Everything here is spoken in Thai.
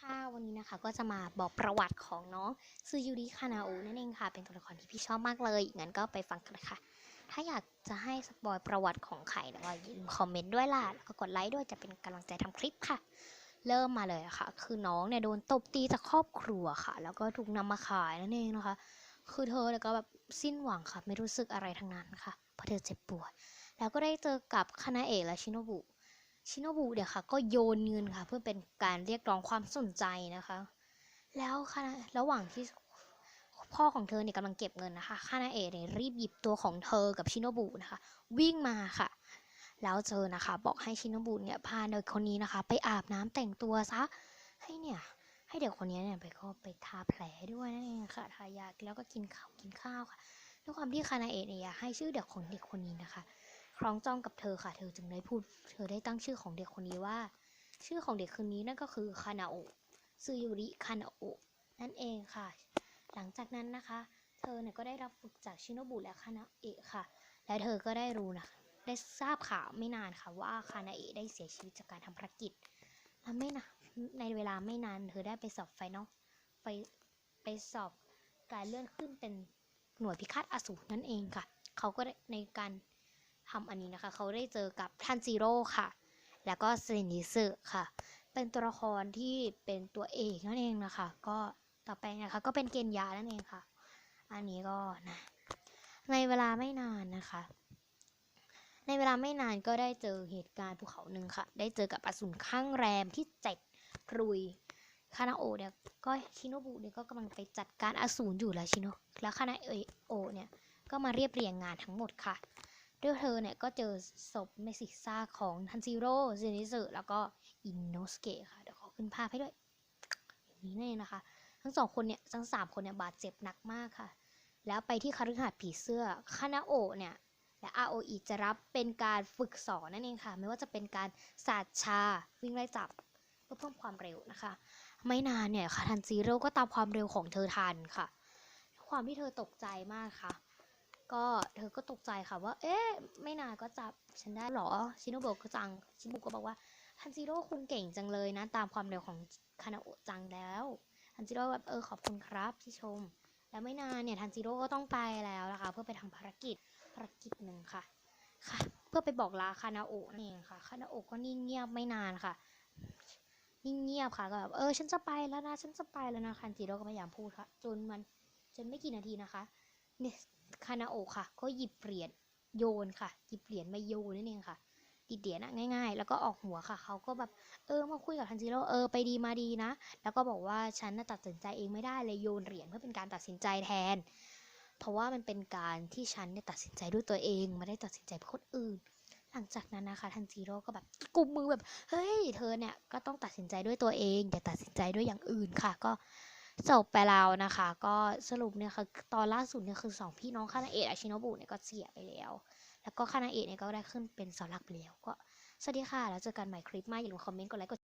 ค่ะ วันนี้นะคะก็จะมาบอกประวัติของน้องซูยูริคานาโอนั่นเองค่ะ เป็นตัวละครที่พี่ชอบมากเลย งั้นก็ไปฟังกันเลยค่ะ ถ้าอยากจะให้สปอยประวัติของใครแล้วก็อย่าลืมคอมเมนต์ด้วยล่ะ แล้วก็กดไลค์ด้วยจะเป็นกำลังใจทำคลิปค่ะ เริ่มมาเลยค่ะ คือน้องเนี่ยโดนตบตีจากครอบครัวค่ะ แล้วก็ถูกนำมาขายนั่นเองนะคะ คือเธอเนี่ยก็แบบสิ้นหวังค่ะ ไม่รู้สึกอะไรทั้งนั้นค่ะ เพราะเธอเจ็บปวด แล้วก็ได้เจอกับคานาเอะและชิโนบุ ชิโนบุเนี่ยค่ะก็โยนเงินค่ะ เพื่อเป็นการเรียกร้องความสนใจนะคะ แล้วคานาระหว่างที่พ่อของเธอเนี่ยกำลังเก็บเงินนะคะคานาเอะเนี่ยรีบหยิบตัวของเธอกับชิโนบุนะคะ วิ่งมาค่ะ แล้วเจอนะคะ บอกให้ชิโนบุเนี่ยพาเด็กคนนี้นะคะ ไปอาบน้ำแต่งตัวซะให้เนี่ยให้เด็กคนนี้เนี่ยไปก็ไปทาแผลด้วยนั่นเองค่ะทายาแล้วก็กินข้าวกินข้าวค่ะด้วยความที่คานาเอะเนี่ยอยากให้ชื่อเด็กของเด็กคนนี้นะคะ คล้องจองกับเธอค่ะ เธอจึงได้พูด เธอได้ตั้งชื่อของเด็กคนนี้ว่า ชื่อของเด็กคนนี้นั่นก็คือคานาโอะซูยูริคานาโอะนั่นเองค่ะ หลังจากนั้นนะคะ เธอเนี่ยก็ได้รับฝึกจากชิโนบุและคานาเอะค่ะ และเธอก็ได้รู้นะได้ทราบข่าวไม่นานค่ะว่าคานาเอะได้เสียชีวิตจากการทำภารกิจและไม่นะในเวลาไม่นานเธอได้ไปสอบไฟนอลไปไปสอบการเลื่อนขึ้นเป็นหน่วยพิฆาตอสูรนั่นเองค่ะ เขาก็ในการ ทำอันนี้นะคะ เขาได้เจอกับทันจิโร่ค่ะ แล้วก็เซนิสึค่ะ เป็นตัวละครที่เป็นตัวเอกนั่นเองนะคะ ก็ต่อไปนะคะก็เป็นเกณฑ์ยานั่นเองค่ะ อันนี้ก็นะ ในเวลาไม่นานนะคะ ในเวลาไม่นานก็ได้เจอเหตุการณ์ภูเขาหนึ่งค่ะ ได้เจอกับอสูรข้างแรมที่เจ็ดรุยคานาโอเนี่ยก็ชิโนบุเนี่ยก็กำลังไปจัดการอสูรอยู่แล้วชิโนแล้วคานาโอเนี่ยก็มาเรียบเรียงงานทั้งหมดค่ะ ด้วยเธอเนี่ยก็เจอศพเมสิซาของทันซิโร่เซนิสึแล้วก็อินโนสเกะค่ะ เดี๋ยวขอขึ้นภาพให้ด้วย อย่างนี้นั่นะคะ ทั้งสองคนเนี่ยทั้งสามคนเนี่ยบาดเจ็บหนักมากค่ะ แล้วไปที่คฤหาสน์ผีเสื้อคานาโอเนี่ยและอาโออิจะรับเป็นการฝึกสอนนั่นเองค่ะ ไม่ว่าจะเป็นการสาดชา วิ่งไล่จับเพื่อเพิ่มความเร็วนะคะ ไม่นานเนี่ยค่ะทันซิโร่ก็ตามความเร็วของเธอทันค่ะ ความที่เธอตกใจมากค่ะ ก็เธอก็ตกใจค่ะว่า เอ๊ะ ไม่นานก็จับฉันได้เหรอ ชิโนโบะก็จัง ชินบะก็บอกว่าทันจิโร่คุณเก่งจังเลยนะ ตามความเร็วของคานาโอะจังแล้วทันจิโร่แบบเออขอบคุณครับที่ชม แล้วไม่นานเนี่ยทันจิโร่ก็ต้องไปแล้วนะคะ เพื่อไปทำภารกิจภารกิจหนึ่งค่ะ ค่ะ เพื่อไปบอกลาคานาโอะนั่นเองค่ะ คานาโอะก็นิ่งเงียบไม่นานค่ะ นิ่งเงียบค่ะก็แบบเออฉันจะไปแล้วนะฉันจะไปแล้วนะทันจิโร่ก็พยายามพูดค่ะ จนมันจนไม่กี่นาทีนะคะ เนี่ยคานาโอค่ะ ก็หยิบเหรียญโยนค่ะ หยิบเหรียญมาโยนนั่นเองค่ะดิดเหรียญอะง่ายๆ แล้วก็ออกหัวค่ะ เขาก็แบบเออมาคุยกับทันจิโร่เออไปดีมาดีนะ แล้วก็บอกว่าฉันตัดสินใจเองไม่ได้เลยโยนเหรียญเพื่อเป็นการตัดสินใจแทน เพราะว่ามันเป็นการที่ฉันเนี่ยตัดสินใจด้วยตัวเองไม่ได้ตัดสินใจเพื่อคนอื่น หลังจากนั้นนะคะทันจิโร่ก็แบบกุมมือแบบเฮ้ยเธอเนี่ยก็ต้องตัดสินใจด้วยตัวเองอย่าตัดสินใจด้วยอย่างอื่นค่ะ ก็ จบไปแล้วนะคะ ก็สรุปเนี่ยคือตอนล่าสุดเนี่ยคือสองพี่น้องคานาเอะและชิโนบุเนี่ยก็เสียไปแล้ว แล้วก็คานาเอะเนี่ยก็ได้ขึ้นเป็นเสาหลักไปแล้วก็สวัสดีค่ะ แล้วเจอกันใหม่คลิปหน้าอย่าลืมคอมเมนต์กดไลค์กด